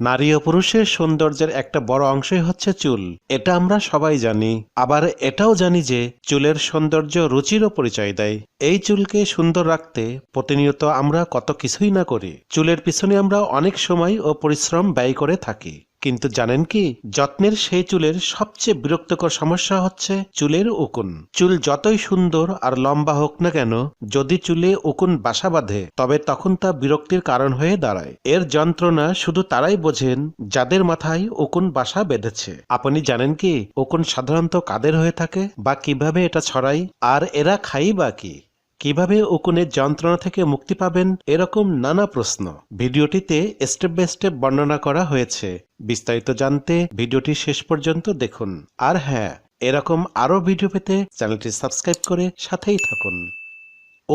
নারী ও পুরুষের সৌন্দর্যের একটা বড় অংশই হচ্ছে চুল। এটা আমরা সবাই জানি। আবার এটাও জানি যে, চুলের সৌন্দর্য রুচিরও পরিচয় দেয়। এই চুলকে সুন্দর রাখতে প্রতিনিয়ত আমরা কত কিছুই না করি। চুলের পিছনে আমরা অনেক সময় ও পরিশ্রম ব্যয় করে থাকি। কিন্তু জানেন কি? যত্নের সেই চুলের সবচেয়ে বিরক্তকর সমস্যা হচ্ছে চুলের উকুন। চুল যতই সুন্দর আর লম্বা হোক না কেন, যদি চুলে উকুন বাসা বাঁধে, তবে তখন তা বিরক্তির কারণ হয়ে দাঁড়ায়। এর যন্ত্রণা শুধু তারাই বোঝেন যাদের মাথায় উকুন বাসা বেঁধেছে। আপনি জানেন কি? উকুন সাধারণত কাদের হয়ে থাকে বা কীভাবে এটা ছড়ায়? আর এরা খাই বা কি? কীভাবে উকুনের যন্ত্রণা থেকে মুক্তি পাবেন এরকম নানা প্রশ্ন। ভিডিওটিতে স্টেপ বাই স্টেপ বর্ণনা করা হয়েছে। বিস্তারিত জানতে ভিডিওটি শেষ পর্যন্ত দেখুন। আর হ্যাঁ এরকম আরও ভিডিও পেতে চ্যানেলটি সাবস্ক্রাইব করে সাথেই থাকুন।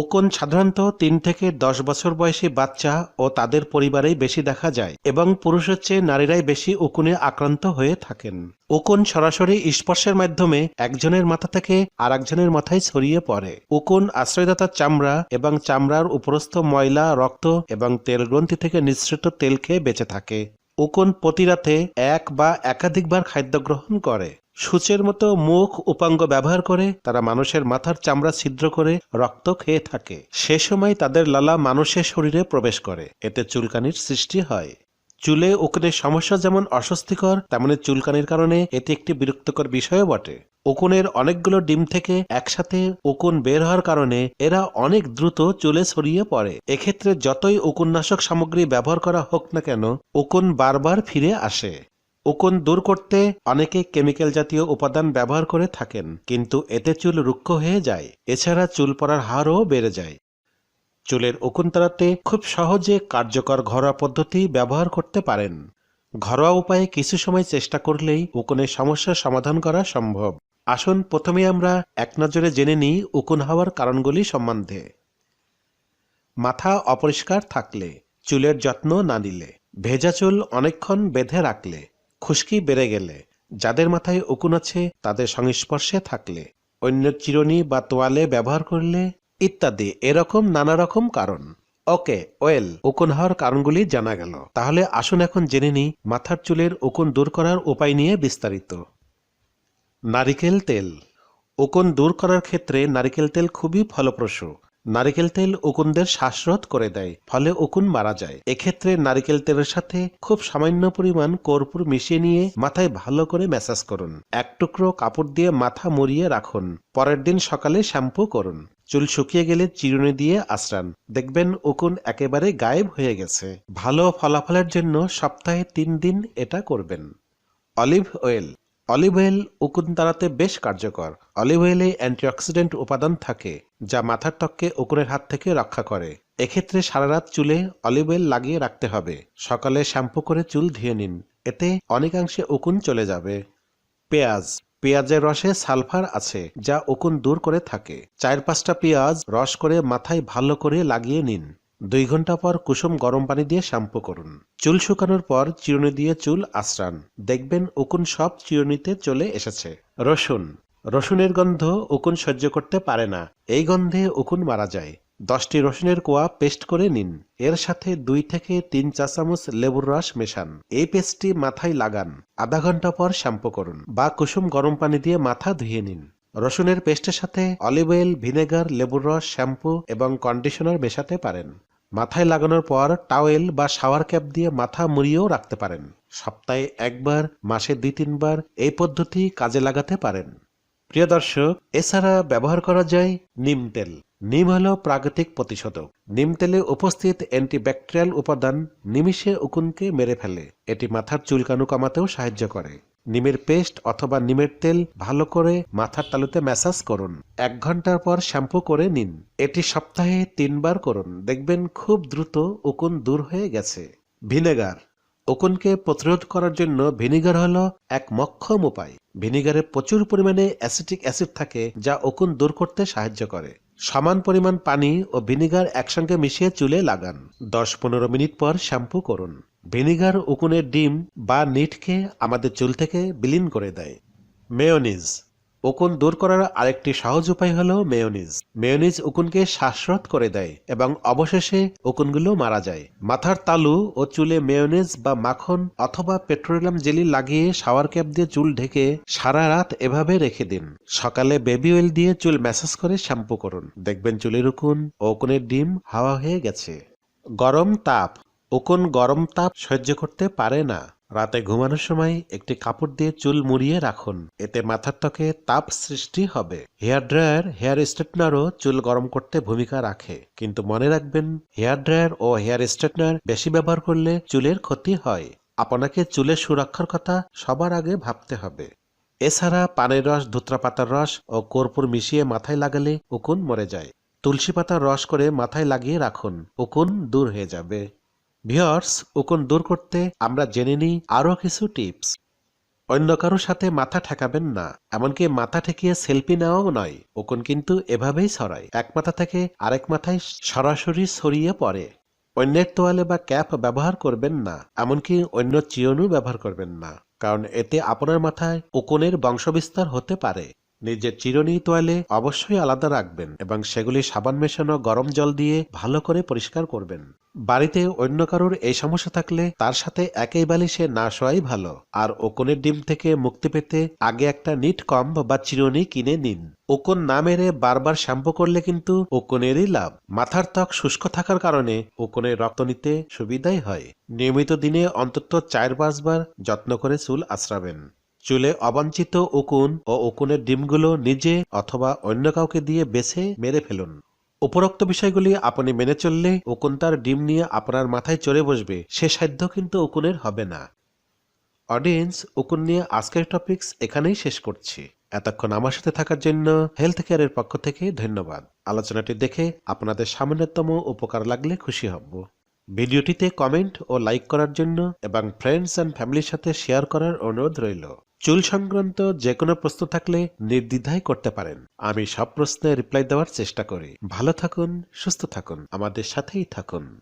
ওকন সাধারণত তিন থেকে দশ বছর বয়সী বাচ্চা ও তাদের পরিবারেই বেশি দেখা যায় এবং পুরুষের চেয়ে নারীরাই বেশি উকুনে আক্রান্ত হয়ে থাকেন। উকুন সরাসরি স্পর্শের মাধ্যমে একজনের মাথা থেকে আর একজনের মাথায় ছড়িয়ে পড়ে। উকুন আশ্রয়দাতার চামড়া এবং চামড়ার উপরস্থ ময়লা, রক্ত এবং তেল গ্রন্থি থেকে নিঃসৃত তেল খেয়ে বেঁচে থাকে। উকুন প্রতি রাতে এক বা একাধিকবার খাদ্য গ্রহণ করে। সূচের মতো মুখ উপাঙ্গ ব্যবহার করে, তারা মানুষের মাথার চামড়া ছিদ্র করে রক্ত খেয়ে থাকে। সে সময় তাদের লালা মানুষের শরীরে প্রবেশ করে। এতে চুলকানির সৃষ্টি হয়। চুলে উকুনের সমস্যা যেমন অস্বস্তিকর, তেমনি চুলকানির কারণে এটি একটি বিরক্তকর বিষয়ও বটে। উকুনের অনেকগুলো ডিম থেকে একসাথে উকুন বের হওয়ার কারণে এরা অনেক দ্রুত চুলে ছড়িয়ে পড়ে। এক্ষেত্রে যতই উকুননাশক সামগ্রী ব্যবহার করা হোক না কেন, উকুন বারবার ফিরে আসে। উকুন দূর করতে অনেকে কেমিক্যাল জাতীয় উপাদান ব্যবহার করে থাকেন, কিন্তু এতে চুল রুক্ষ হয়ে যায়। এছাড়া চুল পড়ার হারও বেড়ে যায়। চুলের উকুন তাড়াতে খুব সহজে কার্যকর ঘরোয়া পদ্ধতি ব্যবহার করতে পারেন। ঘরোয়া উপায়ে কিছু সময় চেষ্টা করলেই উকুনের সমস্যার সমাধান করা সম্ভব। আসুন, প্রথমে আমরা এক নজরে জেনে নিই উকুন হওয়ার কারণগুলি সম্বন্ধে। মাথা অপরিষ্কার থাকলে, চুলের যত্ন না নিলে, ভেজা চুল অনেকক্ষণ বেঁধে রাখলে খুশকি বেড়ে গেলে, যাদের মাথায় উকুন আছে তাদের সংস্পর্শে থাকলে অন্য চিরুনি বা তোয়ালে ব্যবহার করলে ইত্যাদি এরকম নানা রকম কারণ। ওকে, ওয়েল উকুন হওয়ার কারণগুলি জানা গেল। তাহলে আসুন এখন জেনে নিই মাথার চুলের উকুন দূর করার উপায় নিয়ে বিস্তারিত। নারিকেল তেল। উকুন দূর করার ক্ষেত্রে নারিকেল তেল খুবই ফলপ্রসূ। নারিকেল তেল উকুনদের শ্বাসরোধ করে দেয়, ফলে উকুন মারা যায়। এক্ষেত্রে নারিকেল তেলের সাথে খুব সামান্য পরিমাণ কর্পূর মিশিয়ে নিয়ে মাথায় ভালো করে ম্যাসাজ করুন। এক টুকরো কাপড় দিয়ে মাথা মুড়িয়ে রাখুন। পরের দিন সকালে শ্যাম্পু করুন। চুল শুকিয়ে গেলে চিরুনি দিয়ে আশ্রান। দেখবেন উকুন একেবারে গায়েব হয়ে গেছে। ভালো ফলাফলের জন্য সপ্তাহে তিন দিন এটা করবেন। অলিভ অয়েল অলিভ অয়েল উকুন তাড়াতে বেশ কার্যকর। অলিভ অয়েলে অ্যান্টিঅক্সিডেন্ট উপাদান থাকে, যা মাথার ত্বককে উকুনের হাত থেকে রক্ষা করে। এক্ষেত্রে সারা রাত চুলে অলিভ অয়েল লাগিয়ে রাখতে হবে। সকালে শ্যাম্পু করে চুল ধুয়ে নিন। এতে অনেকাংশে উকুন চলে যাবে। পেঁয়াজ। পেঁয়াজের রসে সালফার আছে, যা উকুন দূর করে থাকে। চার পাঁচটা পেঁয়াজ রস করে মাথায় ভালো করে লাগিয়ে নিন। দুই ঘণ্টা পর কুসুম গরম পানি দিয়ে শ্যাম্পু করুন। চুল শুকানোর পর চিরুনি দিয়ে চুল আশ্রান। দেখবেন উকুন সব চিরুনিতে চলে এসেছে। রসুন। রসুনের গন্ধ উকুন সহ্য করতে পারে না। এই গন্ধে উকুন মারা যায়। দশটি রসুনের কোয়া পেস্ট করে নিন। এর সাথে দুই থেকে তিন চা চামচ লেবুর রস মেশান। এই পেস্টটি মাথায় লাগান। আধা ঘণ্টা পর শ্যাম্পু করুন বা কুসুম গরম পানি দিয়ে মাথা ধুয়ে নিন। রসুনের পেস্টের সাথে অলিভ অয়েল, ভিনেগার, লেবুর রস, শ্যাম্পু এবং কন্ডিশনার মেশাতে পারেন। মাথায় লাগানোর পর টাওয়েল বা শাওয়ার ক্যাপ দিয়ে মাথা মুড়িয়েও রাখতে পারেন। সপ্তাহে একবার, মাসে দুই তিনবার এই পদ্ধতি কাজে লাগাতে পারেন। প্রিয় দর্শক, এছাড়া ব্যবহার করা যায় নিম তেল। নিম হল প্রাকৃতিক প্রতিশোধক। নিম তেলে উপস্থিত অ্যান্টিব্যাকটেরিয়াল উপাদান নিমিষে উকুনকে মেরে ফেলে। এটি মাথার চুলকানো কমাতেও সাহায্য করে। নিমের পেস্ট অথবা নিমের তেল ভালো করে মাথার তালুতে ম্যাসাজ করুন। এক ঘণ্টার পর শ্যাম্পু করে নিন। এটি সপ্তাহে তিনবার করুন। দেখবেন খুব দ্রুত উকুন দূর হয়ে গেছে। ভিনেগার। উকুনকে প্রতিরোধ করার জন্য ভিনিগার হলো এক মক্ষম উপায়। ভিনিগারে প্রচুর পরিমাণে অ্যাসিটিক অ্যাসিড থাকে যা উকুন দূর করতে সাহায্য করে। সমান পরিমাণ পানি ও ভিনিগার একসঙ্গে মিশিয়ে চুলে লাগান। দশ পনেরো মিনিট পর শ্যাম্পু করুন। ভিনিগার, উকুনের ডিম বা নিটকে আমাদের চুল থেকে বিলীন করে দেয়। মেয়োনিজ। উকুন দূর করার আরেকটি সহজ উপায় হলো মেয়োনিজ। মেয়োনিজ উকুনকে শ্বাসরোধ করে দেয় এবং অবশেষে উকুনগুলো মারা যায়। মাথার তালু ও চুলে মেয়োনিজ বা মাখন অথবা পেট্রোলিয়াম জেলি লাগিয়ে শাওয়ার ক্যাপ দিয়ে চুল ঢেকে সারা রাত এভাবে রেখে দিন। সকালে বেবি অয়েল দিয়ে চুল ম্যাসাজ করে শ্যাম্পু করুন। দেখবেন চুলের উকুন ও উকুনের ডিম হাওয়া হয়ে গেছে। গরম তাপ। উকুন গরম তাপ সহ্য করতে পারে না। রাতে ঘুমানোর সময় একটি কাপড় দিয়ে চুল মুড়িয়ে রাখুন। এতে মাথার ত্বকে তাপ সৃষ্টি হবে। হেয়ার ড্রায়ার, হেয়ার স্ট্রেটনারও চুল গরম করতে ভূমিকা রাখে। কিন্তু মনে রাখবেন, হেয়ার ড্রায়ার ও হেয়ার স্ট্রেটনার বেশি ব্যবহার করলে চুলের ক্ষতি হয়। আপনাকে চুলের সুরক্ষার কথা সবার আগে ভাবতে হবে। এছাড়া পানের রস ধুত্রা পাতার রস ও কর্পূর মিশিয়ে মাথায় লাগালে উকুন মরে যায়। তুলসী পাতার রস করে মাথায় লাগিয়ে রাখুন। উকুন দূর হয়ে যাবে। ভিওর্স উকুন দূর করতে আমরা জেনে নিই আরও কিছু টিপস অন্য কারোর সাথে মাথা ঠেকাবেন না, এমনকি মাথা ঠেকিয়ে সেলফি নেওয়াও নয়। উকুন কিন্তু এভাবেই ছড়ায়, এক মাথা থেকে আরেক মাথায় সরাসরি ছড়িয়ে পড়ে। অন্যের তোয়ালে বা ক্যাপ ব্যবহার করবেন না, এমনকি অন্য চিয়নও ব্যবহার করবেন না, কারণ এতে আপনার মাথায় উকুনের বংশবিস্তার হতে পারে। নিজের চিরুনি তোয়ালে অবশ্যই আলাদা রাখবেন এবং সেগুলি সাবান মেশানো, গরম জল দিয়ে ভালো করে পরিষ্কার করবেন। বাড়িতে অন্য কারোর এই সমস্যা থাকলে তার সাথে একই বালিশে না শোয়াই ভালো। আর ওকনের ডিম থেকে মুক্তি পেতে আগে একটা নিট কম্ব বা চিরুনি কিনে নিন। ওকন না মেরে বারবার শ্যাম্পু করলে কিন্তু ওকনেরই লাভ। মাথার ত্বক শুষ্ক থাকার কারণে ওকনের রক্ত নিতে সুবিধাই হয়। নিয়মিত দিনে অন্তত চার পাঁচবার যত্ন করে চুল আশ্রাবেন চুলে অবাঞ্ছিত উকুন ও উকুনের ডিমগুলো নিজে অথবা অন্য কাউকে দিয়ে বেছে মেরে ফেলুন। উপরোক্ত বিষয়গুলি আপনি মেনে চললে উকুন তার ডিম নিয়ে আপনার মাথায় চড়ে বসবে। সে সাধ্য কিন্তু উকুনের হবে না। অডিয়েন্স, উকুন নিয়ে আজকের টপিকস এখানেই শেষ করছি। এতক্ষণ আমার সাথে থাকার জন্য হেলথ কেয়ারের পক্ষ থেকে ধন্যবাদ। আলোচনাটি দেখে আপনাদের সামান্যতম উপকার লাগলে খুশি হব। ভিডিওটিতে কমেন্ট ও লাইক করার জন্য এবং ফ্রেন্ডস অ্যান্ড ফ্যামিলির সাথে শেয়ার করার অনুরোধ রইল। চুল সংক্রান্ত যে কোনো প্রশ্ন থাকলে নির্দ্বিধায় করতে পারেন। আমি সব প্রশ্নে রিপ্লাই দেওয়ার চেষ্টা করি। ভালো থাকুন, সুস্থ থাকুন। আমাদের সাথেই থাকুন।